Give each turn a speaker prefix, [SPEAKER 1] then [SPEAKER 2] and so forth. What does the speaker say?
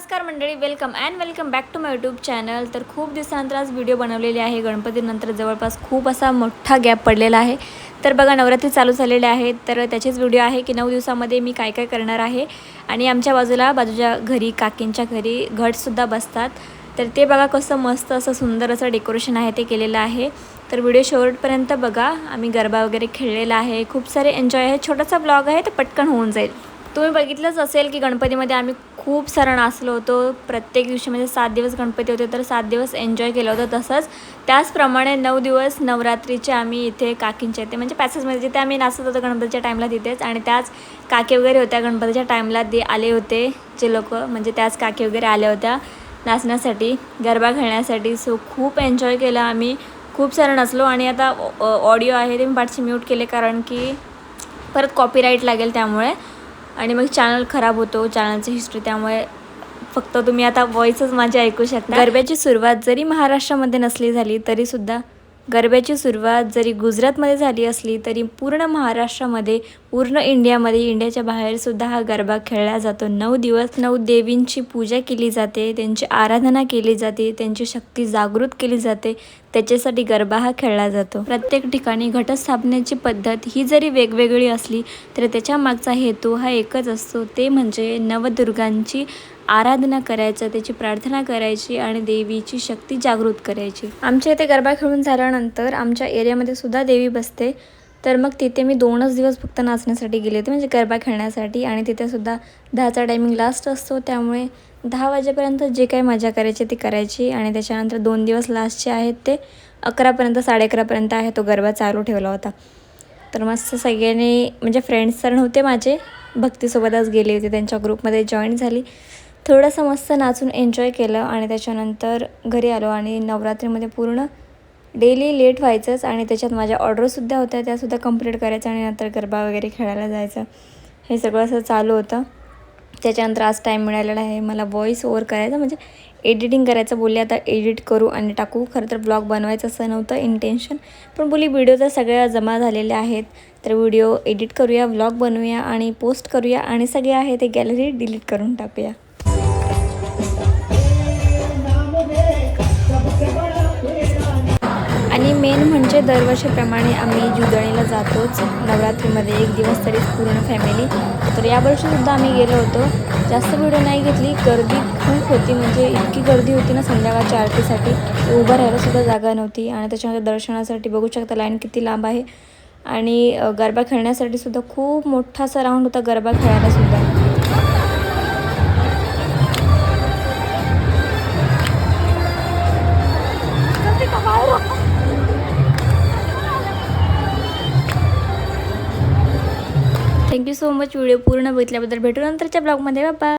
[SPEAKER 1] नमस्कार मंडळी welcome and welcome back to my YouTube channel तर खूप दिवसानंतर आज व्हिडिओ बनवलेली आहे. गणपतीनंतर जवळपास खूप असा मोठा गॅप पडलेला आहे. तर बघा नवरात्री चालू झालेले आहेत तर त्याचेच व्हिडिओ आहे की नऊ दिवसामध्ये मी काय काय करणार आहे. आणि आमच्या बाजूला बाजूच्या घरी काकींच्या घरी घटसुद्धा बसतात. तर ते बघा कसं मस्त असं सुंदर असं डेकोरेशन आहे ते केलेलं आहे. तर व्हिडिओ शेवटपर्यंत बघा. आम्ही गरबा वगैरे खेळलेला आहे. खूप सारे एन्जॉय आहे. छोटासा ब्लॉग आहे तर पटकन होऊन जाईल. तुम्ही बघितलंच असेल की गणपतीमध्ये आम्ही खूप सारं नाचलो होतो. प्रत्येक दिवशी म्हणजे सात दिवस गणपती होते तर सात दिवस एन्जॉय केलं होतं तसंच. त्याचप्रमाणे नऊ दिवस नवरात्रीचे आम्ही इथे काकींच्या इथे म्हणजे पॅसेजमध्ये जिथे आम्ही नाचत होतो गणपतीच्या टाईमला तिथेच. आणि त्याच काकी वगैरे होत्या गणपतीच्या टाईमला ते आले होते जे लोक म्हणजे त्याच काकी वगैरे आल्या होत्या नाचण्यासाठी गरबा खेळण्यासाठी. सो खूप एन्जॉय केलं आम्ही. खूप सारं नाचलो. आणि आता ऑडिओ आहे ते मी पाठशी म्यूट केले कारण की परत कॉपीराईट लागेल त्यामुळे. आणि मग चॅनल खराब होतो चॅनलची हिस्ट्री त्यामुळे फक्त तुम्ही आता व्हॉईसच माझी ऐकू शकता. गरब्याची सुरुवात जरी महाराष्ट्रामध्ये नसली झाली तरीसुद्धा गरब्याची सुरुवात जरी गुजरातमध्ये झाली असली तरी पूर्ण महाराष्ट्रामध्ये पूर्ण इंडियामध्ये इंडियाच्या बाहेरसुद्धा हा गरबा खेळला जातो. नऊ दिवस नऊ देवींची पूजा केली जाते त्यांची आराधना केली जाते त्यांची शक्ती जागृत केली जाते त्याच्यासाठी गरबा हा खेळला जातो. प्रत्येक ठिकाणी घटस्थापनेची पद्धत ही जरी वेगवेगळी असली तर त्याच्या मागचा हेतू हा एकच असतो. ते म्हणजे नवदुर्गांची आराधना करायचं त्याची प्रार्थना करायची आणि देवीची शक्ती जागृत करायची. आमच्या इथे गरबा खेळून झाल्यानंतर आमच्या एरियामध्ये सुद्धा देवी बसते. तर मग तिथे मी दोनच दिवस फक्त नाचण्यासाठी गेले होते म्हणजे गरबा खेळण्यासाठी. आणि तिथेसुद्धा दहाचा टायमिंग लास्ट असतो त्यामुळे दहा वाजेपर्यंत जे काही मजा करायची ती करायची. आणि त्याच्यानंतर दोन दिवस लास्टचे आहेत ते अकरापर्यंत साडे अकरापर्यंत आहे तो गरबा चालू ठेवला होता. तर मस्त सगळ्यांनी म्हणजे फ्रेंड्स तर नव्हते माझे भक्तीसोबतच गेले होते. त्यांच्या ग्रुपमध्ये जॉईन झाली. थोडंसं मस्त नाचून एन्जॉय केलं आणि त्याच्यानंतर घरी आलो आणि नवरात्रीमध्ये पूर्ण डेली लेट व्हायचंच आणि त्याच्यात माझ्या ऑर्डरसुद्धा होत्या त्यासुद्धा कंप्लीट करायचं आणि नंतर गरबा वगैरे खेळायला जायचं. हे सगळं असं चालू होतं. त्याच्यानंतर आज टाईम मिळालेला आहे. मला व्हॉईस ओवर करायचं म्हणजे एडिटिंग करायचं. बोलले आता एडिट करू आणि टाकू. खरं तर ब्लॉग बनवायचं असं नव्हतं इंटेन्शन पण बोली व्हिडिओ तर सगळ्या जमा झालेल्या आहेत. तर व्हिडिओ एडिट करूया व्लॉग बनवूया आणि पोस्ट करूया आणि सगळे आहे ते गॅलरी डिलीट करून टाकूया. मेन म्हणजे दरवर्षीप्रमाणे आम्ही जुदणीला जातोच. नवरात्रीमध्ये एक दिवस तरी पूर्ण फॅमिली तर यावर्षीसुद्धा आम्ही गेलो होतो. जास्त व्हिडिओ नाही घेतली. गर्दी खूप होती. म्हणजे इतकी गर्दी होती ना संध्याकाळच्या आरतीसाठी. उभं राहायलासुद्धा जागा नव्हती. आणि त्याच्यामध्ये दर्शनासाठी बघू शकता लाईन किती लांब आहे. आणि गरबा खेळण्यासाठी सुद्धा खूप मोठा असा राऊंड होता garba खेळायलासुद्धा thank you so much video पूर्ण बघितल्याबद्दल भेटू नंतरच्या ब्लॉगमध्ये बाबा